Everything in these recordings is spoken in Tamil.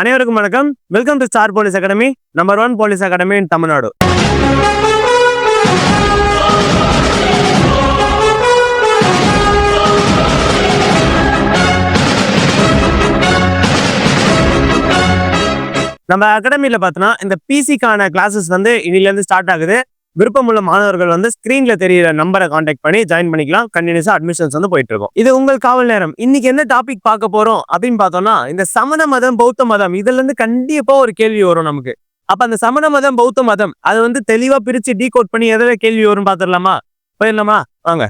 அனைவருக்கும் வணக்கம். Welcome to star police academy number one police academy in Tamil Nadu நம்ம அகாடமியில் பார்த்தோன்னா இந்த பிசிக்கான கிளாஸஸ் வந்து இன்னிலேருந்து ஸ்டார்ட் ஆகுது. விருப்பமுள்ள மாணவர்கள் வந்து ஸ்க்ரீன்ல தெரியிற நம்பரை காண்டாக்ட் பண்ணி ஜாயின் பண்ணிக்கலாம். கண்டினியூஸா அட்மிஷன்ஸ் வந்து போயிட்டு இருக்கும் இது உங்கள் காவல் நேரம். இன்னைக்கு என்ன டாபிக் பார்க்க போறோம் அப்படின்னு பார்த்தோம்னா இந்த சமண மதம் பௌத்த மதம் இதுல இருந்து கண்டிப்பா ஒரு கேள்வி வரும் நமக்கு. அப்ப அந்த சமண மதம் பௌத்த மதம் அது வந்து தெளிவா பிரிச்சு டீ கோட் பண்ணி எதில் கேள்வி வரும் பார்த்துடலாமா? போயிடலாமா? வாங்க.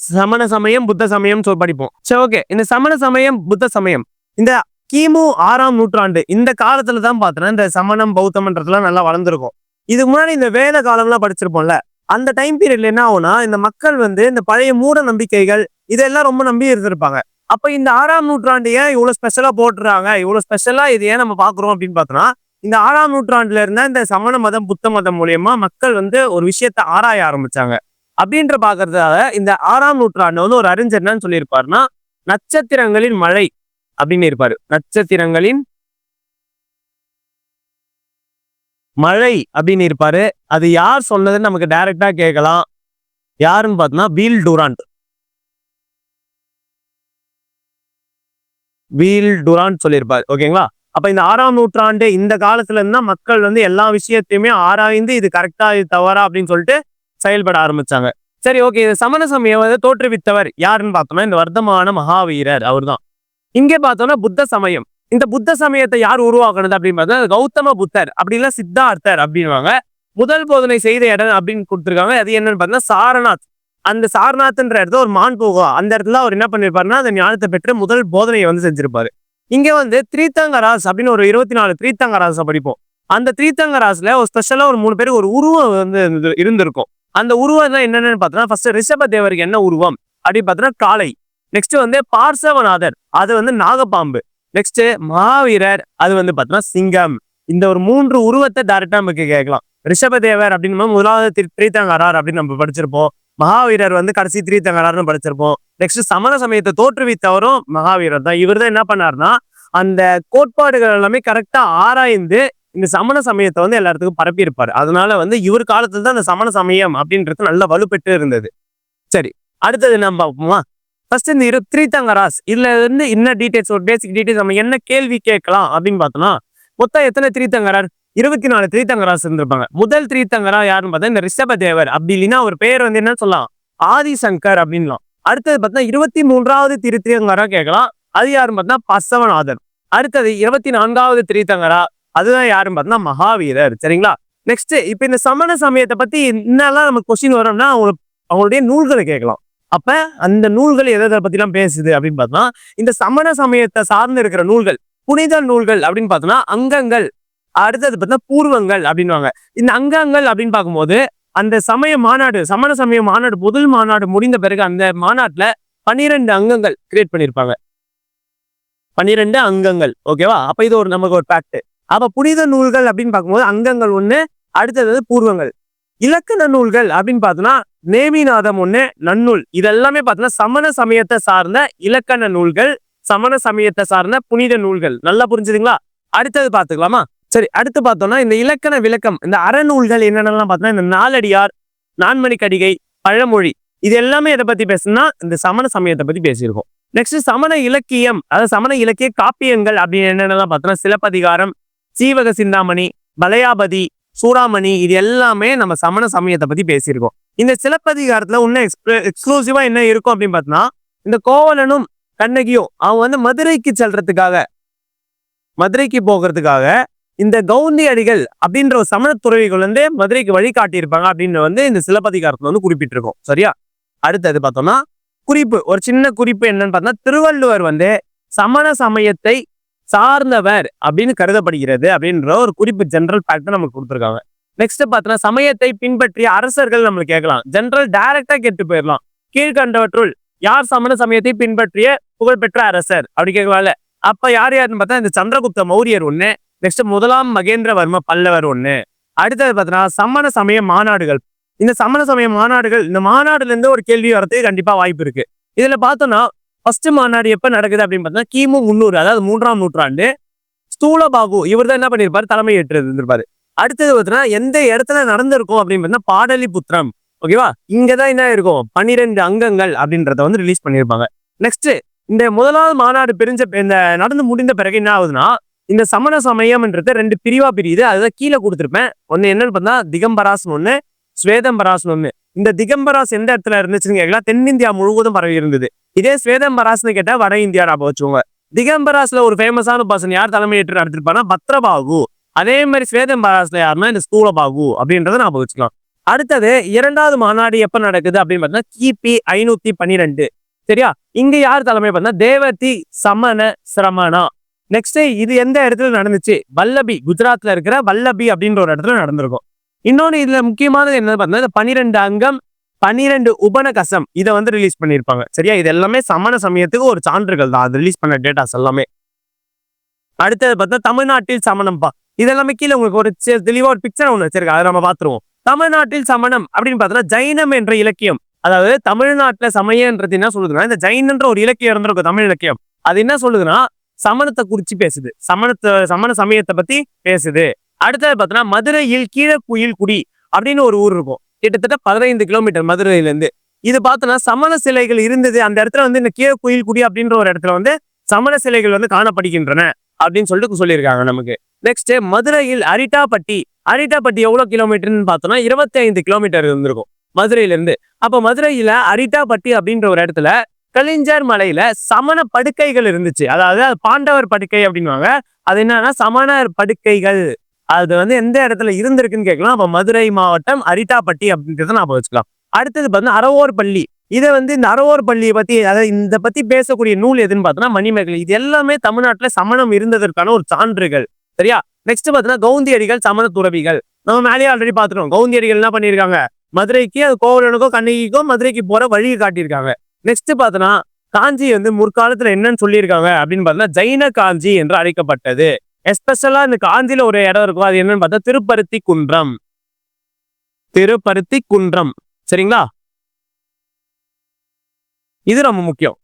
சமண சமயம் புத்த சமயம் சொல் படிப்போம். சரி ஓகே இந்த சமண சமயம் புத்த சமயம். இந்த கிமு ஆறாம் நூற்றாண்டு இந்த காலத்துல தான் பார்த்தோன்னா இந்த சமணம் பௌத்தம்ன்றதுலாம் நல்லா வளர்ந்துருக்கும். இதுக்கு முன்னாடி இந்த வேத காலம்லாம் படிச்சிருப்போம்ல அந்த டைம் பீரியட்ல என்ன ஆகும்னா இந்த மக்கள் வந்து இந்த பழைய மூட நம்பிக்கைகள் இதெல்லாம் ரொம்ப நம்பி இருந்திருப்பாங்க. அப்ப இந்த ஆறாம் நூற்றாண்டு ஏன் இவ்வளவு ஸ்பெஷலா போட்டுறாங்க? இவ்வளவு ஸ்பெஷலா இது ஏன் நம்ம பாக்குறோம் அப்படின்னு பார்த்தோம்னா இந்த ஆறாம் நூற்றாண்டுல இருந்த இந்த சமண மதம் புத்த மதம் மூலியமா மக்கள் வந்து ஒரு விஷயத்த ஆராய ஆரம்பிச்சாங்க. அப்படின்ற பாக்குறதுக்காக இந்த ஆறாம் நூற்றாண்டு வந்து ஒரு அறிஞர் என்னன்னு சொல்லியிருப்பாருன்னா நட்சத்திரங்களின் மழை அப்படின்னு இருப்பாரு. நட்சத்திரங்களின் மழை அப்படின்னு இருப்பாரு. அது யார் சொன்னதுன்னு நமக்கு டைரக்டா கேட்கலாம். யாருன்னு பார்த்தோம்னா வீல் டூராண்ட். வீல் டூராண்ட் சொல்லியிருப்பாரு. ஓகேங்களா? அப்ப இந்த ஆறாம் நூற்றாண்டு இந்த காலத்துல இருந்தா மக்கள் வந்து எல்லா விஷயத்தையுமே ஆராய்ந்து இது கரெக்டா இது தவறா அப்படின்னு சொல்லிட்டு செயல்பட ஆரம்பிச்சாங்க. சரி ஓகே. இது சமண சமயம் தோற்றுவித்தவர் யாருன்னு பார்த்தோம்னா இந்த வர்த்தமான மகாவீரர் அவர்தான். இங்கே பார்த்தோம்னா புத்த சமயம். இந்த புத்த சமயத்தை யார் உருவாக்குனது அப்படின்னு பார்த்தா கௌதம புத்தர். அப்படி சித்தார்த்தர் அப்படின்வாங்க முதல் போதனை செய்த இடம் அப்படின்னு கொடுத்துருக்காங்க. அது என்னன்னு பார்த்தீங்கன்னா சாரநாத். அந்த சாரநாத்ன்ற இடத்துல ஒரு மான் போகும் அந்த இடத்துல அவர் என்ன பண்ணிருப்பாருன்னா அந்த ஞானத்தை பெற்று முதல் போதனையை வந்து செஞ்சிருப்பாரு. இங்க வந்து திரீத்தங்கராஸ் அப்படின்னு ஒரு இருபத்தி நாலு த்ரீத்தங்கராச படிப்போம். அந்த திரீத்தங்கராஸ்ல ஒரு ஸ்பெஷலா ஒரு மூணு பேருக்கு ஒரு உருவம் வந்து இருந்து- இருந்திருக்கும். அந்த உருவம் தான் என்னென்னு பார்த்தோன்னா ஃபர்ஸ்ட் ரிஷப தேவருக்கு என்ன உருவம்? அப்படின்னு பார்த்தோன்னா காளை. நெக்ஸ்ட் வந்து பார்சவநாதர். அது வந்து நாகப்பாம்பு. நெக்ஸ்ட் மகாவீரர் அது வந்து பார்த்தோம்னா சிங்கம். இந்த ஒரு மூன்று உருவத்தை டைரக்டா நமக்கு கேட்கலாம். ரிஷபதேவர் அப்படின்னு முதலாவது திரு- திரித்தங்கரார் அப்படின்னு நம்ம படிச்சிருப்போம். மகாவீரர் வந்து கடைசி திரீத்தங்கரார்னு படிச்சிருப்போம். நெக்ஸ்ட் சமண சமயத்தை தோற்றுவித்தவரும் மகாவீரர் தான். இவர் தான் என்ன பண்ணாருன்னா அந்த கோட்பாடுகள் எல்லாமே கரெக்டா ஆராய்ந்து இந்த சமண சமயத்தை வந்து எல்லாத்துக்கும் பரப்பி இருப்பாரு அதனால வந்து இவர் காலத்துல தான் அந்த சமண சமயம் அப்படின்றது நல்ல வலுப்பெற்று இருந்தது. சரி அடுத்தது நம்ம பார்ப்போமா? ஃபர்ஸ்ட் இந்த இரு த்ரீத்தங்கராஸ் இதுல இருந்து என்ன டீடைல்ஸ் ஒரு பேசிக் டீடைல்ஸ் நம்ம என்ன கேள்வி கேட்கலாம் அப்படின்னு பார்த்தோம்னா மொத்தம் எத்தனை திரித்தங்கரார் இருபத்தி நாலு திரித்தங்கராஸ் இருந்திருப்பாங்க முதல் திரித்தங்கரா யாருன்னு பார்த்தா இந்த ரிஷபதேவர் அப்படி இல்லைன்னா அவர் பேர் வந்து என்ன சொல்லலாம்? ஆதிசங்கர் அப்படின்லாம் அடுத்தது பார்த்தா இருபத்தி மூன்றாவது திருத்தங்கரா கேட்கலாம். அது யாருன்னு பார்த்தா பசவநாதன். அடுத்தது இருபத்தி நான்காவது திரித்தங்கரா அதுதான் யாருன்னு பார்த்தா மகாவீரர். சரிங்களா? நெக்ஸ்ட் இப்போ இந்த சமண சமயத்தை பத்தி என்னெல்லாம் நமக்கு கொஸ்டின் வரும்னா அவங்க அவங்களுடைய நூல்களை கேட்கலாம். அப்ப அந்த நூல்கள் எதை எதை பத்திலாம் பேசுது அப்படின்னு பார்த்தோம்னா இந்த சமண சமயத்தை சார்ந்து இருக்கிற நூல்கள் புனித நூல்கள் அப்படின்னு பார்த்தோம்னா அங்கங்கள். அடுத்தது பார்த்தா பூர்வங்கள் அப்படின்வாங்க இந்த அங்கங்கள் அப்படின்னு பார்க்கும்போது அந்த சமய மாநாடு சமண சமய மாநாடு முதல் மாநாடு முடிந்த பிறகு அந்த மாநாட்டுல பன்னிரெண்டு அங்கங்கள் கிரியேட் பண்ணியிருப்பாங்க பன்னிரெண்டு அங்கங்கள் ஓகேவா அப்ப இது ஒரு நமக்கு ஒரு பேக்ட் அப்ப புனித நூல்கள் அப்படின்னு பார்க்கும்போது அங்கங்கள் ஒண்ணு அடுத்தது பூர்வங்கள். இலக்கண நூல்கள் அப்படின்னு பார்த்தோம்னா நேமிநாதம் ஒன்று நன்னூல். இதெல்லாமே பார்த்தீங்கன்னா சமண சமயத்தை சார்ந்த இலக்கண நூல்கள் சமண சமயத்தை சார்ந்த புனித நூல்கள். நல்லா புரிஞ்சுதுங்களா? அடுத்தது பார்த்துக்கலாமா? சரி அடுத்து பார்த்தோம்னா இந்த இலக்கண விளக்கம் இந்த அறநூல்கள் என்னென்னலாம் பார்த்தோம்னா இந்த நாலடியார் நான்மணி கடிகை பழமொழி இது எல்லாமே எதை பத்தி பேசுனா இந்த சமண சமயத்தை பற்றி பேசியிருக்கோம். நெக்ஸ்ட் சமண இலக்கியம் அதாவது சமண இலக்கிய காப்பியங்கள் அப்படின்னு என்னென்னலாம் பார்த்தோம்னா சிலப்பதிகாரம் சீவக சிந்தாமணி பலையாபதி சூடாமணி இது எல்லாமே நம்ம சமண சமயத்தை பற்றி பேசியிருக்கோம். இந்த சிலப்பதிகாரத்துல இன்னும் எக்ஸ்க்ளூ எக்ஸ்க்ளூசிவா என்ன இருக்கும் அப்படின்னு பார்த்தோம்னா இந்த கோவலனும் கண்ணகியும் அவங்க வந்து மதுரைக்கு செல்றதுக்காக மதுரைக்கு போகிறதுக்காக இந்த கவுந்தி அடிகள் அப்படின்ற ஒரு சமண துறவிகள் வந்து மதுரைக்கு வழிகாட்டியிருப்பாங்க அப்படின்ற அப்படின்னு வந்து இந்த சிலப்பதிகாரத்துல வந்து குறிப்பிட்டிருக்கோம். சரியா? அடுத்தது பார்த்தோம்னா குறிப்பு ஒரு சின்ன குறிப்பு என்னன்னு பார்த்தோம்னா திருவள்ளுவர் வந்து சமண சமயத்தை சார்ந்தவர் அப்படின்னு கருதப்படுகிறது அப்படின்ற ஒரு குறிப்பு ஜென்ரல் ஃபேக்ட் நமக்கு கொடுத்துருக்காங்க. நெக்ஸ்ட் பார்த்தோன்னா சமயத்தை பின்பற்றிய அரசர்கள் நம்மளுக்கு கேட்கலாம். ஜென்ரல் டைரக்டா கேட்டு போயிடலாம். கீழ்கண்டவற்றுள் யார் சமண சமயத்தை பின்பற்றிய புகழ்பெற்ற அரசர்? அப்படி கேட்கலாம்ல. அப்ப யார் யாருன்னு பார்த்தா இந்த சந்திரகுப்த மௌரியர் ஒண்ணு. நெக்ஸ்ட் முதலாம் மகேந்திரவர்ம பல்லவர் ஒண்ணு. அடுத்தது பார்த்தோன்னா சமண சமய மாநாடுகள். இந்த சமண சமய மாநாடுகள் இந்த மாநாடுல இருந்து ஒரு கேள்வி வரதுக்கு கண்டிப்பா வாய்ப்பு இருக்கு. இதுல பார்த்தோம்னா ஃபர்ஸ்ட் மாநாடு எப்ப நடக்குது அப்படின்னு பார்த்தா கிமு முன்னூறு அதாவது மூன்றாம் நூற்றாண்டு. ஸ்தூலபாகு இவர் தான் என்ன பண்ணியிருப்பாரு தலைமை ஏற்று இருந்திருப்பாரு அடுத்தது பார்த்தீங்கன்னா எந்த இடத்துல நடந்திருக்கும் அப்படின்னு பார்த்தீங்கன்னா பாடலிபுத்திரம். ஓகேவா இங்கதான் என்ன இருக்கும் பன்னிரெண்டு அங்கங்கள் அப்படின்றத வந்து ரிலீஸ் பண்ணியிருப்பாங்க. நெக்ஸ்ட் இந்த முதலாவது மாநாடு பிரிஞ்ச இந்த நடந்து முடிந்த பிறகு என்ன ஆகுதுன்னா இந்த சமண சமயம்ன்றது ரெண்டு பிரிவா பிரியுது. அதுதான் கீழே கொடுத்துருப்பேன். ஒன்று என்னன்னு பார்த்தா திகம்பராசன் ஒன்று ஸ்வேதம்பராஸ்னு ஒன்று இந்த திகம்பராஸ் எந்த இடத்துல இருந்துச்சுன்னு கேட்கலாம். தென்னிந்தியா முழுவதும் பரவி இருந்தது. இதே ஸ்வேதம்பராஸ்னு கேட்டா வட இந்தியா ஞாபகம் வச்சுக்கோங்க. திகம்பராஸ்ல ஒரு ஃபேமஸான பர்சன் யார்? தலைமையேற்று நடத்திருப்பாங்கன்னா பத்ரபாகு. அதே மாதிரி ஸ்வேதம்பராஸ்ல யாருன்னா இந்த ஸ்தூலபாகு அப்படின்றத ஞாபகம் வச்சுக்கலாம் அடுத்தது இரண்டாவது மாநாடு எப்ப நடக்குது அப்படின்னு பார்த்தீங்கன்னா கிபி ஐநூத்தி பன்னிரெண்டு. சரியா? இங்க யார் தலைமை பார்த்தா தேவதி சமண சிரமணா. நெக்ஸ்ட் இது எந்த இடத்துல நடந்துச்சு? வல்லபி குஜராத்ல இருக்கிற வல்லபி அப்படின்ற ஒரு இடத்துல நடந்திருக்கும். இன்னொன்று இதுல முக்கியமானது என்னன்னு பார்த்தீங்கன்னா இந்த பனிரெண்டு அங்கம் பனிரெண்டு உபனகசம் இதை வந்து ரிலீஸ் பண்ணியிருப்பாங்க சரியா? இது எல்லாமே சமண சமயத்துக்கு ஒரு சான்றுகள் தான். அது ரிலீஸ் பண்ண டேட்டாஸ் எல்லாமே. அடுத்தது பார்த்தா தமிழ்நாட்டில் சமணம்ப்பா இதெல்லாமே கீழே உங்களுக்கு ஒரு சி- தெளிவா ஒரு பிக்சர் ஒன்று வச்சிருக்கேன் அதை நம்ம பார்த்துருவோம். தமிழ்நாட்டில் சமணம் அப்படின்னு பார்த்தோன்னா ஜைனம் என்ற இலக்கியம். அதாவது தமிழ்நாட்டில் சமயன்றது என்ன சொல்லுதுன்னா இந்த ஜைனன்ற ஒரு இலக்கியம் இருந்திருக்கும் தமிழ் இலக்கியம். அது என்ன சொல்லுதுன்னா சமணத்தை குறிச்சு பேசுது. சமணத்தை சமண சமயத்தை பத்தி பேசுது. அடுத்தது பார்த்தோன்னா மதுரையில் கீழக்குயில் குடி அப்படின்னு ஒரு ஊர் இருக்கும். கிட்டத்தட்ட பதினைந்து கிலோமீட்டர் மதுரையில இருந்து இது பார்த்தோன்னா சமண சிலைகள் இருந்தது. அந்த இடத்துல வந்து இந்த கீழக்குயில் குடி அப்படின்ற ஒரு இடத்துல வந்து சமண சிலைகள் வந்து காணப்படுகின்றன. அப்படின்னு சொல்லிட்டு சொல்லியிருக்காங்க நமக்கு. நெக்ஸ்ட் மதுரையில் அரிட்டாப்பட்டி. அரிட்டாப்பட்டி எவ்வளவு கிலோமீட்டர்னு பார்த்தோம்னா இருபத்தி ஐந்து கிலோமீட்டர் இருந்திருக்கும் மதுரையில இருந்து அப்ப மதுரையில அரிட்டாப்பட்டி அப்படின்ற ஒரு இடத்துல கலிஞ்சர் மலையில சமண படுக்கைகள் இருந்துச்சு. அதாவது அது பாண்டவர் படுக்கை அப்படின்னுவாங்க. அது என்னன்னா சமணர் படுக்கைகள். அது வந்து எந்த இடத்துல இருந்திருக்குன்னு கேட்கலாம். அப்ப மதுரை மாவட்டம் அரிட்டாப்பட்டி அப்படின்றத நான் வச்சுக்கலாம். அடுத்தது பார்த்தீங்கன்னா அறவோர் பள்ளி இதை வந்து இந்த அறவோர் பள்ளியை பத்தி அதாவது இந்த பத்தி பேசக்கூடிய நூல் எதுன்னு பார்த்தோன்னா மணிமேகலை. இது எல்லாமே தமிழ்நாட்டுல சமணம் இருந்ததற்கான ஒரு சான்றுகள். சரியா? நெக்ஸ்ட் பார்த்தீங்கன்னா கவுந்தியடிகள் சமண துறவிகள். நம்ம மேலேயே ஆல்ரெடி பார்த்துட்டோம் கவுந்தியடிகள் என்ன பண்ணியிருக்காங்க? மதுரைக்கு அது கோவலனுக்கோ கண்ணகிக்கோ மதுரைக்கு போற வழியை காட்டியிருக்காங்க. நெக்ஸ்ட் பார்த்தோன்னா காஞ்சி வந்து முற்காலத்துல என்னன்னு சொல்லியிருக்காங்க அப்படின்னு பார்த்தோன்னா ஜைன காஞ்சி என்று அழைக்கப்பட்டது. எஸ்பெஷலா இந்த காஞ்சியில ஒரு இடம் இருக்கும். அது என்னன்னு பார்த்தா திருப்பருத்தி குன்றம் திருப்பருத்தி குன்றம் சரிங்களா? இது ரொம்ப முக்கியம்.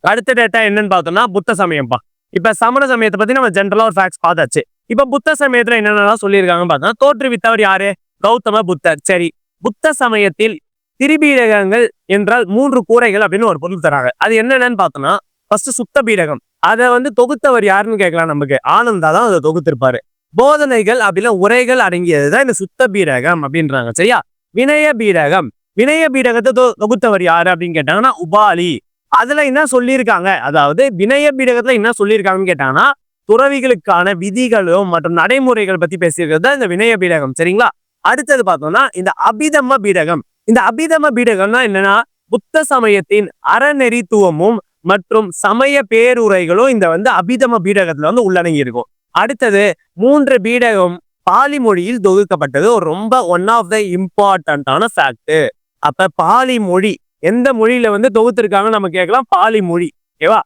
அடுத்த டேட்டா என்னன்னு பார்த்தோம்னா புத்த சமயம்ப்பா. இப்ப சமண சமயத்தை பத்தி நம்ம ஜென்ரலா ஒரு ஃபேக்ட்ஸ் பார்த்தாச்சு. இப்ப புத்த சமயத்துல என்னென்னலாம் சொல்லியிருக்காங்கன்னு பார்த்தோம்னா தோற்றுவித்தவர் யாரு? கௌதம புத்தர். சரி புத்த சமயத்தில் திரிபீடகங்கள் என்றால் மூன்று கூரைகள் அப்படின்னு ஒரு பொருள் தராங்க. அது என்னென்னு பார்த்தோம்னா ஃபர்ஸ்ட் சுத்த பீடகம். அதை வந்து தொகுத்தவர் யாருன்னு கேட்கலாம் நமக்கு. ஆனந்தா தான் அதை தொகுத்திருப்பாரு. போதனைகள் அப்படின்னா உரைகள் அடங்கியது தான் இந்த சுத்த பீடகம் அப்படின்றாங்க. சரியா? வினய பீடகம். வினய பீடகத்தை தொ- தொகுத்தவர் யாரு அப்படின்னு கேட்டாங்கன்னா உபாலி. அதுல என்ன சொல்லியிருக்காங்க? அதாவது வினய பீடகத்துல என்ன சொல்லியிருக்காங்கன்னு கேட்டாங்கன்னா துறவிகளுக்கான விதிகளும் மற்றும் நடைமுறைகள் பத்தி பேசியிருக்கிறது தான் இந்த வினய பீடகம் சரிங்களா? அடுத்தது பார்த்தோம்னா இந்த அபிதம பீடகம். இந்த அபிதம பீடகம்னா என்னன்னா புத்த சமயத்தின் அறநெறித்துவமும் மற்றும் சமய பேருரைகளும் இந்த வந்து அபிதம பீடகத்துல வந்து உள்ளடங்கி இருக்கும் அடுத்தது மூன்று பீடகம் பாலி மொழியில் தொகுக்கப்பட்டது. ரொம்ப ஒன் ஆஃப் த இம்பார்ட்டன்டான ஃபேக்ட் அப்ப பாலி மொழி எந்த மொழியில வந்து தொகுத்திருக்காங்க நம்ம கேட்கலாம். பாலி மொழி. ஓகேவா?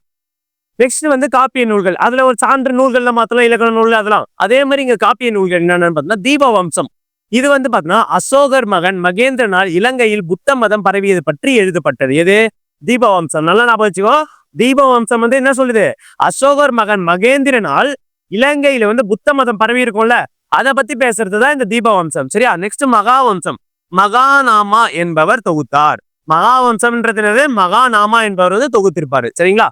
நெக்ஸ்ட் வந்து காப்பிய நூல்கள். அதுல ஒரு சான்று நூல்கள்ல மாத்தலாம் இலக்கண நூல் அதெல்லாம். அதே மாதிரி இங்க காப்பிய நூல்கள் என்னென்னு பார்த்தீங்கன்னா தீப வம்சம் இது வந்து பார்த்தீங்கன்னா அசோகர் மகன் மகேந்திரனால் இலங்கையில் புத்த மதம் பரவியது பற்றி எழுதப்பட்டது. எது? தீப வம்சம் நல்லா ஞாபகம் வச்சுக்கோ. தீபவம்சம் வந்து என்ன சொல்லுது? அசோகர் மகன் மகேந்திரனால் இலங்கையில வந்து புத்த மதம் பரவி இருக்கும்ல அதை பத்தி பேசுறது தான் இந்த தீபவம்சம். சரியா? நெக்ஸ்ட் மகாவம்சம். மகாநாமா என்பவர் தொகுத்தார். மகாவம்சம்ன்றது மகாநாமா என்பவர் வந்து தொகுத்திருப்பாரு. சரிங்களா?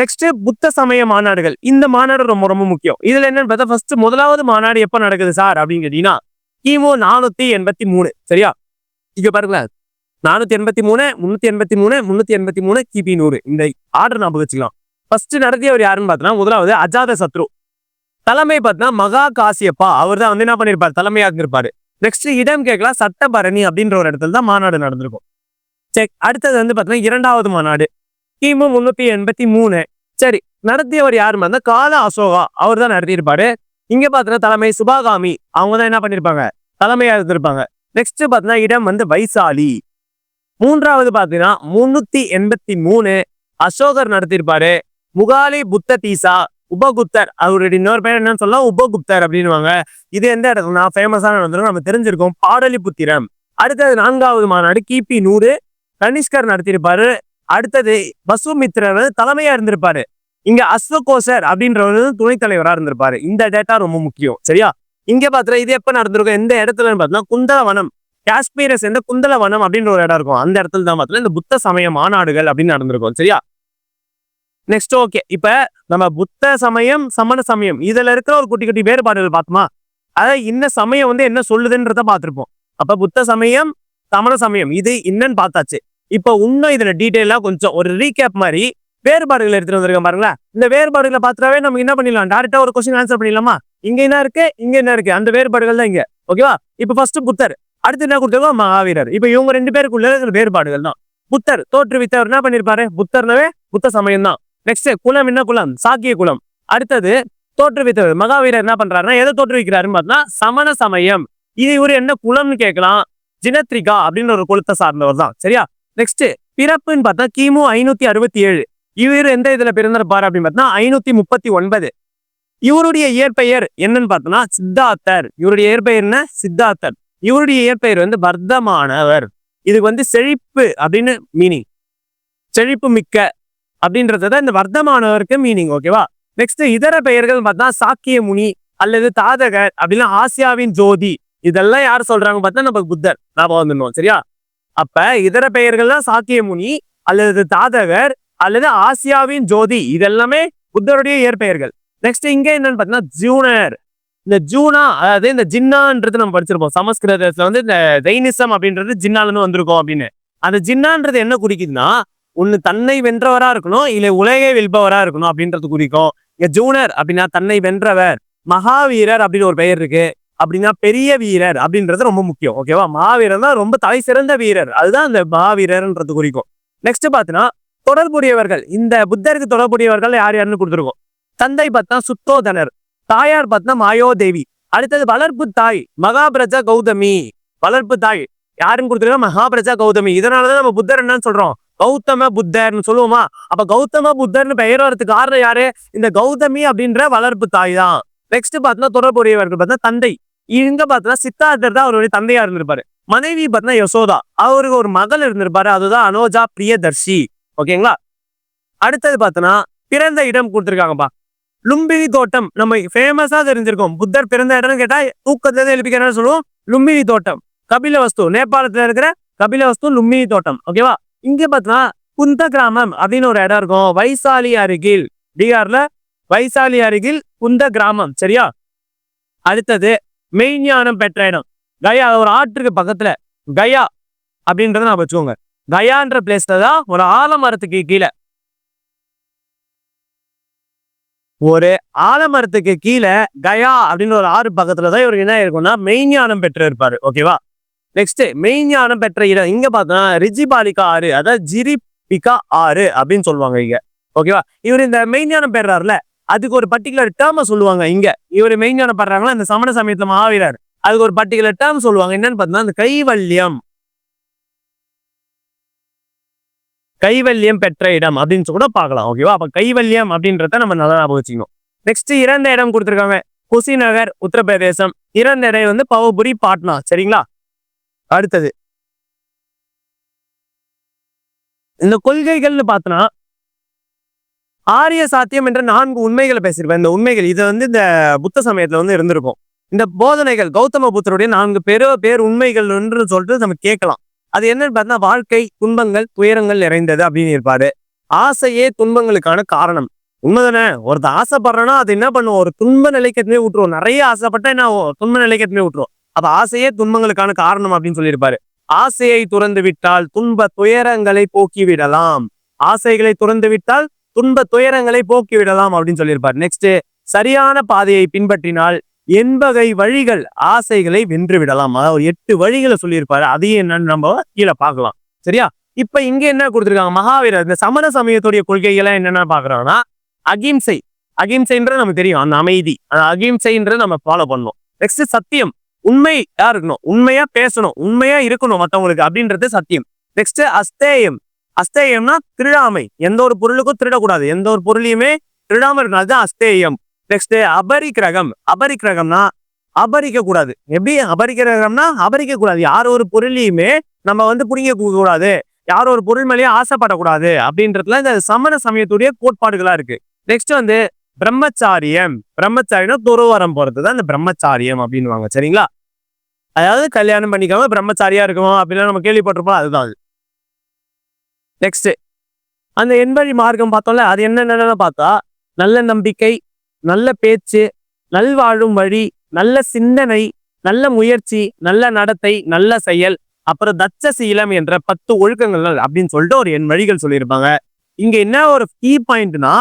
நெக்ஸ்ட் புத்த சமய மாநாடுகள். இந்த மாநாடு ரொம்ப ரொம்ப முக்கியம். இதுல என்னன்னு பார்த்தா ஃபர்ஸ்ட் முதலாவது மாநாடு எப்ப நடக்குது சார் அப்படின்னு கேட்டீங்கன்னா கிமு நானூத்தி எண்பத்தி மூணு. சரியா? இங்க பாருங்களேன். நானூத்தி எண்பத்தி மூணு முன்னூத்தி எண்பத்தி மூணு முன்னூத்தி எண்பத்தி மூணு கிபி நூறு. இந்த ஆர்டர் ஞாபகம் வச்சுக்கலாம். ஃபர்ஸ்ட் நடத்தியவர் யாருன்னு பார்த்தோன்னா முதலாவது அஜாத சத்ரு. தலைமை பார்த்தா மகா காசியப்பா. அவர் தான் வந்து என்ன பண்ணிருப்பாரு? தலைமையாக இருந்திருப்பாரு நெக்ஸ்ட் இடம் கேட்கலாம். சட்டபரணி அப்படின்ற ஒரு இடத்துல தான் மாநாடு நடந்திருக்கும். சரி அடுத்தது வந்து பார்த்தீங்கன்னா இரண்டாவது மாநாடு. கிமு முன்னூத்தி எண்பத்தி மூணு. சரி நடத்தியவர் யாரும் பார்த்தா கால அசோகா. அவர் தான் நடத்தியிருப்பாரு. இங்க பார்த்தீங்கன்னா தலைமை சுபாகாமி. அவங்க தான் என்ன பண்ணிருப்பாங்க? தலைமையா இருந்திருப்பாங்க. நெக்ஸ்ட் பார்த்தீங்கன்னா இடம் வந்து வைசாலி. மூன்றாவது பார்த்தீங்கன்னா முன்னூத்தி எண்பத்தி மூணு. அசோகர் நடத்தியிருப்பாரு. முகாலி புத்த தீசா. உபகுப்தர். அவருடைய இன்னொரு பேர் என்னன்னு சொல்லலாம் உபகுப்தர் அப்படின்னுவாங்க. இது எந்த இடத்துலனா ஃபேமஸான இடத்துல நம்ம தெரிஞ்சிருக்கோம். பாடலிபுத்திரம். அடுத்தது நான்காவது மாநாடு கிபி நூறு. கனிஷ்கர் நடத்தியிருப்பாரு. அடுத்தது பசுமித்ரர் தலைமையா இருந்திருப்பாரு. இங்க அஸ்வகோசர் அப்படின்றவர் துணைத் தலைவரா இருந்திருப்பாரு. இந்த டேட்டா ரொம்ப முக்கியம். சரியா? இங்க பாத்துற இது எப்ப நடந்திருக்கும்? எந்த இடத்துலன்னு பார்த்தீங்கன்னா குந்தலவனம். காஷ்மீரை சேர்ந்த குந்தலவனம் அப்படின்ற ஒரு இடம் இருக்கும். அந்த இடத்துல தான் பார்த்தீங்கன்னா இந்த புத்த சமய மாநாடுகள் அப்படின்னு நடந்திருக்கும். சரியா? நெக்ஸ்ட் ஓகே இப்ப நம்ம புத்த சமயம் சமண சமயம் இதுல இருக்கிற ஒரு குட்டி குட்டி வேறுபாடுகள் பார்த்தோமா? அதாவது இந்த சமயம் வந்து என்ன சொல்லுதுன்றத பார்த்துருப்போம். அப்ப புத்த சமயம் சமண சமயம் இது என்னன்னு பார்த்தாச்சு. இப்ப இன்னும் இதுல டீட்டெயிலா கொஞ்சம் ஒரு ரீகேப் மாதிரி வேறுபாடுகள் எடுத்துட்டு வந்திருக்க பாருங்களேன். இந்த வேறுபாடுகளை பார்த்தாவே நம்ம என்ன பண்ணிடலாம்? டேரக்டா ஒரு கொஸ்டின் ஆன்சர் பண்ணிடலாமா? இங்க என்ன இருக்கு? இங்க என்ன இருக்கு? அந்த வேறுபாடுகள் தான் இங்க. ஓகேவா இப்ப ஃபர்ஸ்ட் புத்தர். அடுத்து என்ன கொடுத்துருக்கோம்? மகாவீரர். இப்ப இவங்க ரெண்டு பேருக்குள்ள இருக்கிற வேறுபாடுகள் தான். புத்தர் தோற்றுவித்தவர் என்ன பண்ணிருப்பாரு? புத்தர்னவே புத்த சமயம் தான் நெக்ஸ்ட் குலம் என்ன குலம் சாக்கிய குலம் அடுத்தது தோற்றுவித்தவர். மகாவீரர் என்ன பண்றாருன்னா எதை தோற்றுவிக்கிறாருன்னு பார்த்தா சமண சமயம். இது இவர் என்ன குலம்னு கேட்கலாம். ஜினத்ரிகா அப்படின்னு ஒரு குலத்தை சார்ந்தவர் தான். சரியா? நெக்ஸ்ட் பிறப்புன்னு பார்த்தா கிமு ஐநூத்தி அறுபத்தி ஏழு. இவர் எந்த இதுல பிறந்திருப்பார் அப்படின்னு பார்த்தா ஐநூத்தி முப்பத்தி ஒன்பது. இவருடைய இயற்பெயர் என்னன்னு பார்த்தோம்னா சித்தார்த்தர். இவருடைய இயற்பெயர் என்ன? சித்தார்த்தர். இவருடைய இயற்பெயர் வந்து வர்த்தமானவர். இதுக்கு வந்து செழிப்பு அப்படின்னு மீனிங் செழிப்பு மிக்க அப்படின்றது தான் இந்த வர்த்தமானவருக்கு மீனிங் ஓகேவா நெக்ஸ்ட் இதர பெயர்கள் பார்த்தா சாக்கிய முனி அல்லது தாதகர் அப்படின்னா ஆசியாவின் ஜோதி. இதெல்லாம் யார் சொல்றாங்க பார்த்தா நம்ம புத்தர். ஞாபகம் வந்துடணும் சரியா? அப்ப இதர பெயர்கள்லாம் சாக்கிய முனி அல்லது தாதகர் அல்லது ஆசியாவின் ஜோதி. இதெல்லாமே புத்தருடைய இயற்பெயர்கள் நெக்ஸ்ட் இங்க என்னன்னு பார்த்தீங்கன்னா ஜூனர். இந்த ஜூனா அதாவது இந்த ஜின்னான்றது நம்ம படிச்சிருப்போம். சமஸ்கிருதத்துல வந்து இந்த ஜெயினிசம் அப்படின்றது ஜின்னாலன்னு வந்திருக்கோம் வந்திருக்கும் அப்படின்னு. அந்த ஜின்னான்றது என்ன குறிக்குதுன்னா ஒன்று தன்னை வென்றவரா இருக்கணும் இல்லை உலகை வெல்பவரா இருக்கணும் அப்படின்றது குறிக்கும். இங்க ஜூனர் அப்படின்னா தன்னை வென்றவர் மகாவீரர் அப்படின்னு ஒரு பெயர் இருக்கு. அப்படின்னா பெரிய வீரர் அப்படின்றது ரொம்ப முக்கியம் ஓகேவா மகாவீரர் தான் ரொம்ப தலை சிறந்த வீரர். அதுதான் அந்த மகாவீரர்ன்றது குறிக்கும். நெக்ஸ்ட் பார்த்தீங்கன்னா தொடர்புடையவர்கள். இந்த புத்தருக்கு தொடர்புடையவர்கள் யார் யாருன்னு கொடுத்துருக்கோம். தந்தை பார்த்தா சுத்தோதனர் தாயார் பார்த்தா மாயோதேவி. அடுத்தது வளர்ப்பு தாய் மகாபிரஜா கௌதமி. வளர்ப்பு தாய் யாருன்னு கொடுத்துருக்கோம்? மகாபிரஜா கௌதமி. இதனாலதான் நம்ம புத்தர் என்னன்னு சொல்றோம். கௌதம புத்தர்னு சொல்லுவோமா? அப்ப கௌதம புத்தர்னு பெயர் வரதுக்கு காரணம் யாரு? இந்த கௌதமி அப்படின்ற வளர்ப்பு தாய் தான். நெக்ஸ்ட் பார்த்தா தொடர்புடையவர்கள் பார்த்தா தந்தை. இங்க பார்த்தா சித்தார்த்தர் தான் அவருடைய தந்தையா இருந்திருப்பாரு. மனைவி பார்த்தீங்கன்னா யசோதா. அவருக்கு ஒரு மகள் இருந்திருப்பாரு. அதுதான் அனோஜா பிரியதர்ஷி. ஓகேங்களா? அடுத்தது பார்த்தோன்னா பிறந்த இடம் கொடுத்துருக்காங்கப்பா. லும்பினி தோட்டம். நம்ம ஃபேமஸா தெரிஞ்சிருக்கோம். புத்தர் பிறந்த இடம்னு கேட்டா தூக்கத்துல எழுப்பிக்கிறேன்னு சொல்லுவோம்? லும்பினி தோட்டம். கபிலவஸ்து. நேபாளத்துல இருக்கிற கபிலவஸ்து லும்பினி தோட்டம். ஓகேவா? இங்க பார்த்தோன்னா குந்த கிராமம் அப்படின்னு ஒரு இடம் இருக்கும். வைசாலி அருகில் பீகார்ல வைசாலி அருகில் குந்த கிராமம் சரியா? அடுத்தது மெய்ஞானம் பெற்ற இடம். கயா ஒரு ஆற்றுக்கு பக்கத்துல. கயா அப்படின்றத நான் வச்சுக்கோங்க. கயான்ற பிளேஸ்ல தான் ஒரு ஆலமரத்துக்கு கீழே. ஒரு ஆலமரத்துக்கு கீழே கயா அப்படின்னு ஒரு ஆறு பக்கத்துல தான் இவர் என்ன இருக்கும்னா மெய்ஞானம் பெற்று இருப்பாரு. ஓகேவா நெக்ஸ்ட் மெய்ஞானம் பெற்ற இடம் இங்க பார்த்தோன்னா ரிஜிபாலிகா ஆறு அதாவது ஜிரிபிகா ஆறு அப்படின்னு சொல்லுவாங்க இங்க. ஓகேவா இவர் இந்த மெய்ஞானம் பெறாருல அதுக்கு ஒரு பர்டிகுலர் டேர்ம சொல்லுவாங்க இங்க. இவர் மெய்ஞானம் பெறாங்களா இந்த சமண சமயத்துல மகாவீரர் அதுக்கு ஒரு பர்டிகுலர் டேர்ம் சொல்லுவாங்க. என்னன்னு பார்த்தீங்கன்னா இந்த கைவல்யம். கைவல்யம் பெற்ற இடம் அப்படின்னு கூட பார்க்கலாம். ஓகேவா அப்ப கைவல்யம் அப்படின்றத நம்ம நல்லா ஞாபகம் வச்சுக்கணும். நெக்ஸ்ட் இறந்த இடம் கொடுத்துருக்காங்க. குசிநகர் உத்தரப்பிரதேசம். இறந்த இடம் வந்து பவபுரி பாட்னா. சரிங்களா? அடுத்தது. இந்த கொள்கைகள்னு பார்த்தோன்னா ஆரிய சாத்தியம் என்ற நான்கு உண்மைகளை பேசியிருப்பேன் இந்த உண்மைகள் இது வந்து இந்த புத்த சமயத்துல வந்து இருந்திருக்கும். இந்த போதனைகள் கௌதம புத்தருடைய நான்கு பெரு பேர் உண்மைகள் என்று சொல்லிட்டு நம்ம கேட்கலாம். அது என்னன்னு பார்த்தா வாழ்க்கை துன்பங்கள் துயரங்கள் நிறைந்தது அப்படின்னு இருப்பாரு. ஆசையே துன்பங்களுக்கான காரணம். உண்மைதானே? ஒருத்தர் ஆசைப்படுறேன்னா அது என்ன பண்ணுவோம் ஒரு துன்ப நிலைக்கத்துமே விட்டுருவோம் நிறைய ஆசைப்பட்டா என்ன துன்ப நிலைக்கத்துமே விட்டுருவோம் அப்ப ஆசையே துன்பங்களுக்கான காரணம் அப்படின்னு சொல்லியிருப்பாரு. ஆசையை துறந்து விட்டால் துன்ப துயரங்களை போக்கி விடலாம் ஆசைகளை துறந்து விட்டால் துன்ப துயரங்களை போக்கி விடலாம் அப்படின்னு சொல்லியிருப்பாரு. நெக்ஸ்ட் சரியான பாதையை பின்பற்றினால் எண்பகை வழிகள் ஆசைகளை வென்று விடலாம் அதாவது ஒரு எட்டு வழிகளை சொல்லியிருப்பாரு. அதையும் என்னன்னு நம்ம கீழே பார்க்கலாம். சரியா? இப்ப இங்க என்ன கொடுத்துருக்காங்க? மகாவீரர். இந்த சமண சமயத்துடைய கொள்கைகளை என்னென்ன பாக்குறோம்னா அகிம்சை. அகிம்சைன்றது நமக்கு தெரியும். அந்த அமைதி. அந்த அகிம்சைன்றது நம்ம ஃபாலோ பண்ணணும். நெக்ஸ்ட் சத்தியம். உண்மையா இருக்கணும் உண்மையா பேசணும் உண்மையா இருக்கணும் மற்றவங்களுக்கு அப்படின்றது சத்தியம். நெக்ஸ்ட் அஸ்தேயம். அஸ்தேயம்னா திருடாமை. எந்த ஒரு பொருளுக்கும் திருடக்கூடாது. எந்த ஒரு பொருளையுமே திருடாம இருக்கணும் அதுதான் அஸ்தேயம். நெக்ஸ்ட் அபரிக்கிரகம். அபரிக்கிரகம்னா அபரிக்க கூடாது எப்படி அபரிக்கிரகம்னா அபரிக்க கூடாது யார் ஒரு பொருளையுமே நம்ம வந்து புடிங்க கூடாது யாரும் ஒரு பொருள் மேலேயே ஆசைப்படக்கூடாது அப்படின்றதுல இந்த சமண சமயத்துடைய கோட்பாடுகளா இருக்கு. நெக்ஸ்ட் வந்து பிரம்மச்சாரியம். பிரம்மச்சாரியம் துறவரம் போறது தான் இந்த பிரம்மச்சாரியம் அப்படின்னுவாங்க. சரிங்களா? அதாவது கல்யாணம் பண்ணிக்காம பிரம்மச்சாரியா இருக்கணும் அப்படின்னா நம்ம கேள்விப்பட்டிருப்போம். அதுதான் அது. நெக்ஸ்ட் அந்த எண்பழி மார்க்கம் பார்த்தோம்ல அது என்னென்னு பார்த்தா நல்ல நம்பிக்கை நல்ல பேச்சு நல்வாழும் வழி நல்ல சிந்தனை நல்ல முயற்சி நல்ல நடத்தை நல்ல செயல் அப்புறம் தச்ச சீலம் என்ற பத்து ஒழுக்கங்கள் அப்படின்னு சொல்லிட்டு ஒரு என் வழிகள் சொல்லியிருப்பாங்க. இங்க என்ன ஒரு கீ பாயிண்ட்னா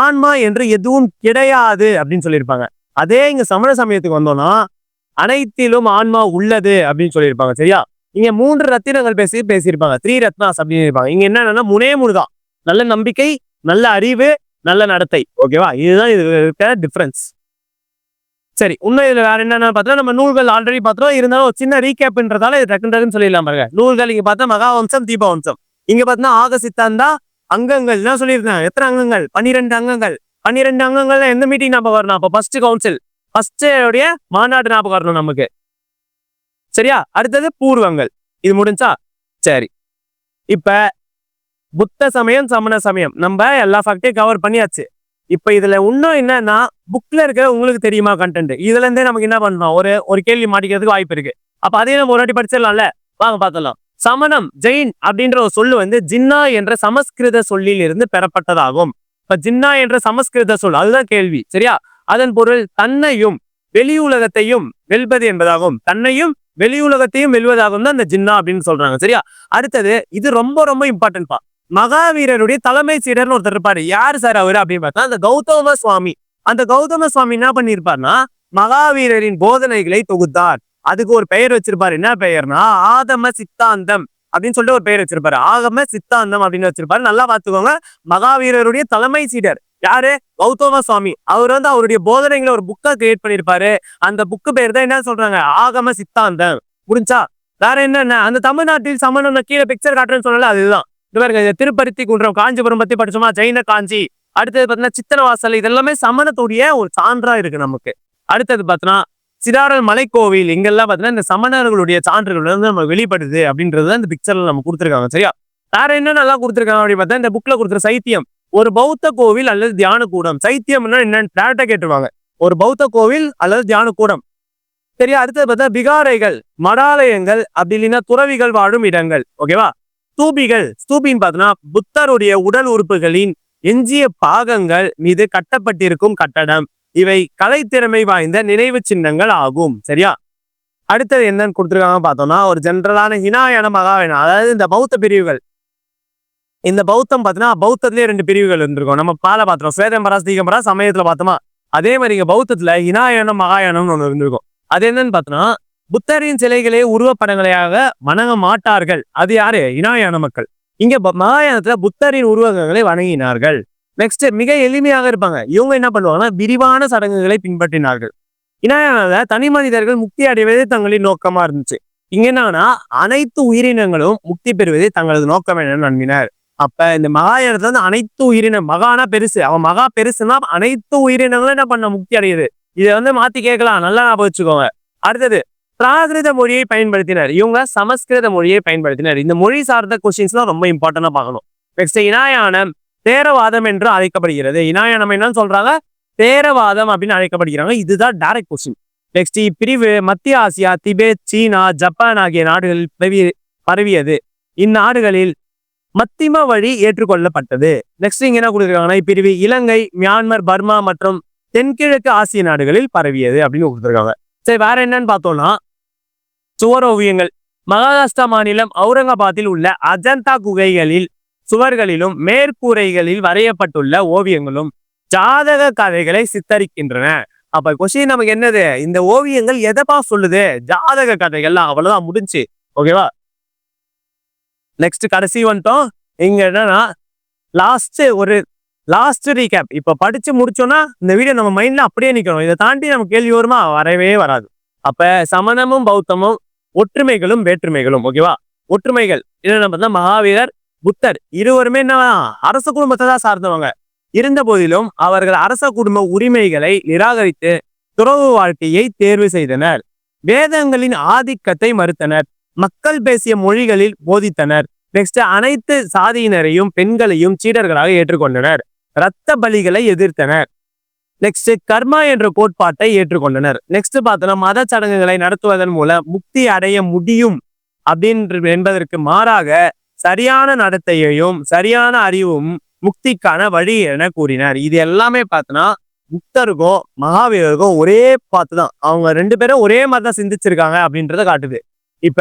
ஆன்மா என்று எதுவும் கிடையாது அப்படின்னு சொல்லியிருப்பாங்க. அதே இங்க சமண சமயத்துக்கு வந்தோம்னா அனைத்திலும் ஆன்மா உள்ளது அப்படின்னு சொல்லியிருப்பாங்க சரியா? இங்க மூன்று ரத்தினங்கள் பேசி பேசியிருப்பாங்க. த்ரீ ரத்னாஸ் அப்படின்னு இருப்பாங்க. இங்க என்னன்னா மூணே நல்ல நம்பிக்கை நல்ல அறிவு நல்ல நடத்தை. ஓகேவா இதுதான் இது இருக்கிற டிஃபரன்ஸ் சரி இன்னும் இதுல வேற என்னென்ன பார்த்தா நம்ம நூல்கள் ஆல்ரெடி பார்த்தோம். இருந்தாலும் ஒரு சின்ன ரீகேப்ன்றதால இது டக்கு டக்குன்னு சொல்லிடலாம் பாருங்க. நூல்கள் இங்க பார்த்தா மகாவம்சம் தீபவம்சம். இங்க பார்த்தா ஆக சித்தாந்தா அங்கங்கள் என்ன சொல்லியிருந்தேன் எத்தனை அங்கங்கள்? பன்னிரெண்டு அங்கங்கள். பன்னிரெண்டு அங்கங்கள்ல எந்த மீட்டிங் நம்ம வரணும் அப்போ ஃபர்ஸ்ட் கவுன்சில் ஃபர்ஸ்ட் உடைய மாநாடு ஞாபகம் வரணும் நமக்கு. சரியா? அடுத்தது பூர்வங்கள். இது முடிஞ்சா? சரி. இப்ப புத்த சமயம் சமண சமயம். நம்ம எல்லா ஃபேக்டையும் கவர் பண்ணியாச்சு. இப்ப இதுல இன்னும் என்னன்னா புக்ல இருக்கிற உங்களுக்கு தெரியுமா கண்டென்ட் இதுல இருந்தே நமக்கு என்ன பண்ணலாம் ஒரு ஒரு கேள்வி மாட்டிக்கிறதுக்கு வாய்ப்பு இருக்கு. அப்ப அதையும் நம்ம ஒரு வாட்டி படிச்சிடலாம்ல? வாங்க பார்த்தலாம் சமணம் ஜெயின் அப்படின்ற ஒரு சொல்லு வந்து ஜின்னா என்ற சமஸ்கிருத சொல்லில் இருந்து பெறப்பட்டதாகும். இப்ப ஜின்னா என்ற சமஸ்கிருத சொல் அதுதான் கேள்வி. சரியா? அதன் பொருள் தன்னையும் வெளியுலகத்தையும் வெல்வது என்பதாகும். தன்னையும் வெளியுலகத்தையும் வெல்வதாகவும் தான் இந்த ஜின்னா அப்படின்னு சொல்றாங்க. சரியா? அடுத்தது இது ரொம்ப ரொம்ப இம்பார்ட்டன்ட் பா மகாவீரருடைய தலைமை சீடர்னு ஒருத்தர் இருப்பாரு. யார் சார் அவரு அப்படின்னு பார்த்தா அந்த கௌதம சுவாமி. அந்த கௌதம சுவாமி என்ன பண்ணியிருப்பாருன்னா மகாவீரரின் போதனைகளை தொகுத்தார். அதுக்கு ஒரு பெயர் வச்சிருப்பாரு. என்ன பெயர்னா ஆதம சித்தாந்தம் அப்படின்னு சொல்லிட்டு ஒரு பெயர் வச்சிருப்பாரு. ஆகம சித்தாந்தம் அப்படின்னு வச்சிருப்பாரு. நல்லா பார்த்துக்கோங்க. மகாவீரருடைய தலைமை சீடர். யாரு? கௌதம சுவாமி. அவர் வந்து அவருடைய போதனைகளை ஒரு புக்கை கிரியேட் பண்ணியிருப்பாரு. அந்த புக்கு பேர் தான் என்ன சொல்றாங்க? ஆகம சித்தாந்தம். புரிஞ்சா? வேற என்னென்ன? அந்த தமிழ்நாட்டில் சமணம் கீழே பிக்சர் காட்டுறேன்னு சொன்னால அதுதான். இது பாருங்க திருப்பருத்தி குன்றம் காஞ்சிபுரம் பத்தி படிச்சோமா? ஜெயின காஞ்சி. அடுத்தது பார்த்தீங்கன்னா சித்தனவாசல் இதெல்லாமே சமணத்துடைய ஒரு சான்றா இருக்கு நமக்கு. அடுத்தது பார்த்தோன்னா சிதாரல் மலைக்கோவில். இங்கெல்லாம் பார்த்தீங்கன்னா இந்த சமணர்களுடைய சான்றுகள் வந்து நம்ம வெளிப்படுது அப்படின்றது தான் இந்த பிக்சர்ல நம்ம கொடுத்துருக்காங்க. சரியா? வேற என்ன நல்லா கொடுத்துருக்காங்க அப்படின்னு பார்த்தா இந்த புக்ல கொடுத்துருக்க சைத்தியம். ஒரு பௌத்த கோவில் அல்லது தியான கூடம். சைத்தியம்னா என்னன்னு டேரக்டா கேட்டுருவாங்க. ஒரு பௌத்த கோவில் அல்லது தியான கூடம். சரியா? அடுத்தது பார்த்தா பிகாரைகள் மடாலயங்கள் அப்படி இல்லைன்னா துறவிகள் வாழும் இடங்கள். ஓகேவா ஸ்தூபிகள் ஸ்தூபின்னு பார்த்தோம்னா புத்தருடைய உடல் உறுப்புகளின் எஞ்சிய பாகங்கள் மீது கட்டப்பட்டிருக்கும் கட்டடம். இவை கலைத்திறமை வாய்ந்த நினைவு சின்னங்கள் ஆகும். சரியா? அடுத்தது என்னன்னு கொடுத்துருக்காங்க பார்த்தோம்னா ஒரு ஜென்ரலான ஹினாயன மகாயனம் அதாவது இந்த பௌத்த பிரிவுகள். இந்த பௌத்தம் பார்த்தீங்கன்னா பௌத்தத்திலே ரெண்டு பிரிவுகள் இருந்திருக்கும். நம்ம பால பார்த்தோம். ஸ்வேதம்பராஸ் தீகம்பரா சமயத்துல பார்த்தோமா அதே மாதிரி இங்க பௌத்தத்துல ஹினாயனம் மகாயானம்னு ஒன்று இருந்திருக்கும். அது என்னன்னு பார்த்தோம்னா புத்தரின் சிலைகளே உருவப்படங்களையாக வணங்க மாட்டார்கள். அது யாரு? இனாயான மக்கள். இங்க மகாயானத்துல புத்தரின் உருவகங்களை வணங்கினார்கள். நெக்ஸ்ட் மிக எளிமையாக இருப்பாங்க. இவங்க என்ன பண்ணுவாங்கன்னா விரிவான சடங்குகளை பின்பற்றினார்கள். இனாயானத தனி மனிதர்கள் முக்தி அடைவதே தங்களின் நோக்கமா இருந்துச்சு. இங்க என்னன்னா அனைத்து உயிரினங்களும் முக்தி பெறுவதே தங்களது நோக்கம் என நம்பினர். அப்ப இந்த மகாயானத்துல வந்து அனைத்து உயிரினம் மகானா பெருசு. அவன் மகா பெருசுன்னா அனைத்து உயிரினங்களும் என்ன பண்ண முக்தி அடையுது. இதை வந்து மாத்தி கேட்கலாம். நல்லா ஞாபகம் வச்சுக்கோங்க. அடுத்தது பிராகிருத மொழியை பயன்படுத்தினர். இவங்க சமஸ்கிருத மொழியை பயன்படுத்தினர். இந்த மொழி சார்ந்த கொஸ்டின்ஸ்லாம் ரொம்ப இம்பார்ட்டண்டா பார்க்கணும். நெக்ஸ்ட் இனாயானம் தேரவாதம் என்று அழைக்கப்படுகிறது. இனாயானம் என்னன்னு சொல்றாங்க? தேரவாதம் அப்படின்னு அழைக்கப்படுகிறாங்க. இதுதான் டைரக்ட் கொஸ்டின் நெக்ஸ்ட் இப்பிரிவு மத்திய ஆசியா திபெத் சீனா ஜப்பான் ஆகிய நாடுகளில் பரவி பரவியது. இந்நாடுகளில் மத்திம வழி ஏற்றுக்கொள்ளப்பட்டது. நெக்ஸ்ட் இங்க என்ன கொடுத்துருக்காங்கன்னா இப்பிரிவு இலங்கை மியான்மர் பர்மா மற்றும் தென்கிழக்கு ஆசிய நாடுகளில் பரவியது அப்படின்னு கொடுத்துருக்காங்க. சரி வேற என்னன்னு பார்த்தோம்னா சுவர் ஓவியங்கள். மகாராஷ்டிரா மாநிலம் அவுரங்காபாத்தில் உள்ள அஜந்தா குகைகளில் சுவர்களிலும் மேற்கூரைகளில் வரையப்பட்டுள்ள ஓவியங்களும் ஜாதக கதைகளை சித்தரிக்கின்றன. அப்ப கொஸ்டின் நமக்கு என்னது? இந்த ஓவியங்கள் எதப்பா சொல்லுது? ஜாதக கதைகள்லாம் அவ்வளவுதான் முடிஞ்சு. ஓகேவா நெக்ஸ்ட் கடைசி வந்துட்டோம். இங்க என்னன்னா லாஸ்ட் ஒரு லாஸ்ட் ரீகேப் இப்ப படிச்சு முடிச்சோம்னா இந்த வீடியோ நம்ம மைண்ட்ல அப்படியே நிக்கணும். இதை தாண்டி நம்ம கேள்வி வருமா? வரவே வராது. அப்ப சமணமும் பௌத்தமும் ஒற்றுமைகளும் வேற்றுமைகளும் ஓகேவா ஒற்றுமைகள். என்னென்ன பார்த்தா மகாவீரர் புத்தர். இருவருமே என்ன அரச குடும்பத்தை தான் சார்ந்தவங்க. இருந்த போதிலும் அவர்கள் அரச குடும்ப உரிமைகளை நிராகரித்து துறவு வாழ்க்கையை தேர்வு செய்தனர். வேதங்களின் ஆதிக்கத்தை மறுத்தனர். மக்கள் பேசிய மொழிகளில் போதித்தனர். நெக்ஸ்ட் அனைத்து சாதியினரையும் பெண்களையும் சீடர்களாக ஏற்றுக்கொண்டனர். இரத்த பலிகளை எதிர்த்தனர். நெக்ஸ்ட் கர்மா என்ற கோட்பாட்டை ஏற்றுக்கொண்டனர். நெக்ஸ்ட் பார்த்தோம்னா மத சடங்குகளை நடத்துவதன் மூலம் முக்தி அடைய முடியும் அப்படின்ற என்பதற்கு மாறாக சரியான நடத்தையையும் சரியான அறிவும் முக்திக்கான வழி என கூறினார். இது எல்லாமே பார்த்தோன்னா புத்தருக்கும் மகாவீரருக்கும் ஒரே பார்த்து தான். அவங்க ரெண்டு பேரும் ஒரே மாதிரி தான் சிந்திச்சிருக்காங்க அப்படின்றத காட்டுது. இப்ப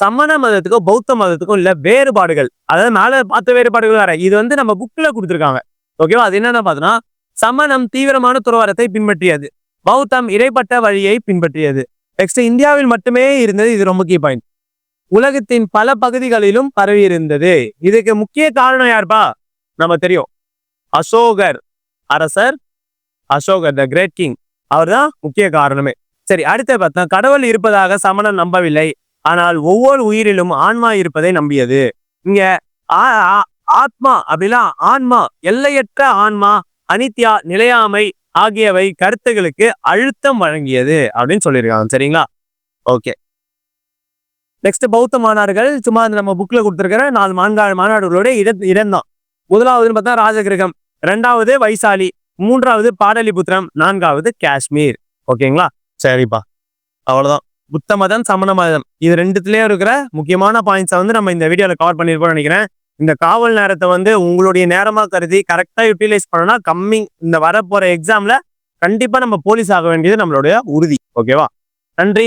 சமண மதத்துக்கும் பௌத்த மதத்துக்கும் இல்ல வேறுபாடுகள். அதாவது மேல பார்த்த வேறுபாடுகள் வேற. இது வந்து நம்ம புக்ல கொடுத்துருக்காங்க. ஓகேவா அது என்னென்ன பார்த்தோன்னா சமணம் தீவிரமான துறவரத்தை பின்பற்றியது. பௌத்தம் இடைப்பட்ட வழியை பின்பற்றியது. நெக்ஸ்ட் இந்தியாவில் மட்டுமே இருந்தது. இது ரொம்ப கீ பாயிண்ட் உலகத்தின் பல பகுதிகளிலும் பரவி இருந்தது. இதுக்கு முக்கிய காரணம் யாருப்பா? நம்ம தெரியும். அசோகர் அரசர் அசோகர் த கிரேட் கிங் அவர் தான் முக்கிய காரணமே. சரி அடுத்த பார்த்தா கடவுள் இருப்பதாக சமணம் நம்பவில்லை. ஆனால் ஒவ்வொரு உயிரிலும் ஆன்மா இருப்பதை நம்பியது. இங்க ஆ- ஆ- ஆத்மா அப்படிலாம் ஆன்மா எல்லையற்ற ஆன்மா அனித்யா நிலையாமை ஆகியவை கருத்துகளுக்கு அழுத்தம் வழங்கியது அப்படின்னு சொல்லியிருக்காங்க. சரிங்களா? ஓகே. நெக்ஸ்ட் பௌத்த மாநாடுகள் சும்மா இந்த நம்ம புக்ல கொடுத்துருக்கிற நாலு மான்கா மாநாடுகளோட இட இடம்தான். முதலாவதுன்னு பார்த்தா ராஜகிரகம் ரெண்டாவது வைசாலி மூன்றாவது பாடலிபுத்திரம் நான்காவது காஷ்மீர். ஓகேங்களா? சரிப்பா. அவ்வளோதான் புத்த மதம் சமண மதம் இது ரெண்டுத்துலேயும் இருக்கிற முக்கியமான பாயிண்ட்ஸை வந்து நம்ம இந்த வீடியோவில் கவர் பண்ணியிருப்போம்னு நினைக்கிறேன். இந்த காவல் நேரத்தை வந்து உங்களுடைய நேரமாக கருதி கரெக்டாக யூட்டிலைஸ் பண்ணோம்னா கம்மிங் இந்த வரப்போகிற எக்ஸாமில் கண்டிப்பாக நம்ம போலீஸ் ஆக வேண்டியது நம்மளுடைய உறுதி. ஓகேவா நன்றி.